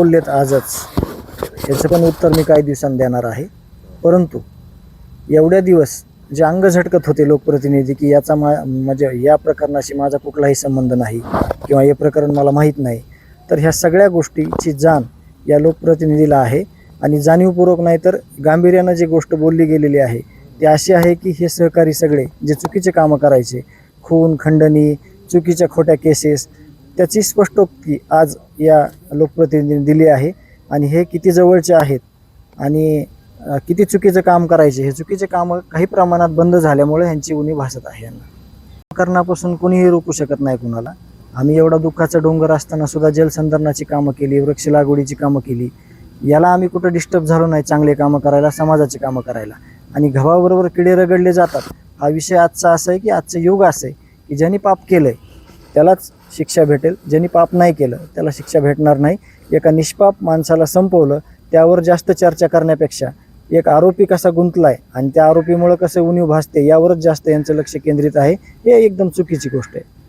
बोललेत आजच. याचं पण उत्तर मी काही दिवसांनी देणार आहे. परंतु एवढ्या दिवस जे अंग झटकत होते लोकप्रतिनिधी की याचा मा म्हणजे या प्रकरणाशी माझा कुठलाही संबंध नाही किंवा हे प्रकरण मला माहीत नाही तर ह्या सगळ्या गोष्टीची जाण या लोकप्रतिनिधीला आहे. आणि जाणीवपूर्वक नाही तर गांभीर्यानं जी गोष्ट बोलली गेलेली आहे ती अशी आहे की हे सहकारी सगळे जे चुकीचे कामं करायचे खून खंडणी चुकीच्या खोट्या केसेस त्याची स्पष्टोक्ती आज या लोकप्रतिनिधींनी दिली आहे. आणि हे किती जवळचे आहेत आणि किती चुकीचं काम करायचे हे चुकीचे कामं काही प्रमाणात बंद झाल्यामुळे ह्यांची उणी भासत आहे यांना. करण्यापासून कोणीही रोखू शकत नाही कुणाला. आम्ही एवढा दुःखाचा डोंगर असताना सुद्धा जलसंधारणाची कामं केली वृक्ष लागवडीची कामं केली. याला आम्ही कुठं डिस्टर्ब झालो नाही चांगले कामं करायला समाजाची कामं करायला. आणि घवाबरोबर किडे रगडले जातात. हा विषय आजचा असा आहे की आजचं युग असं आहे की ज्यांनी पाप केलं आहे त्यालाच शिक्षा भेटेल. ज्यांनी पाप नाही केलं त्याला शिक्षा भेटणार नाही. एका निष्पाप माणसाला संपवलं त्यावर जास्त चर्चा करण्यापेक्षा एक आरोपी कसा गुंतलाय आणि त्या आरोपीमुळं कसं उणीव भासते यावरच जास्त यांचं लक्ष केंद्रित आहे. हे एकदम चुकीची गोष्ट आहे.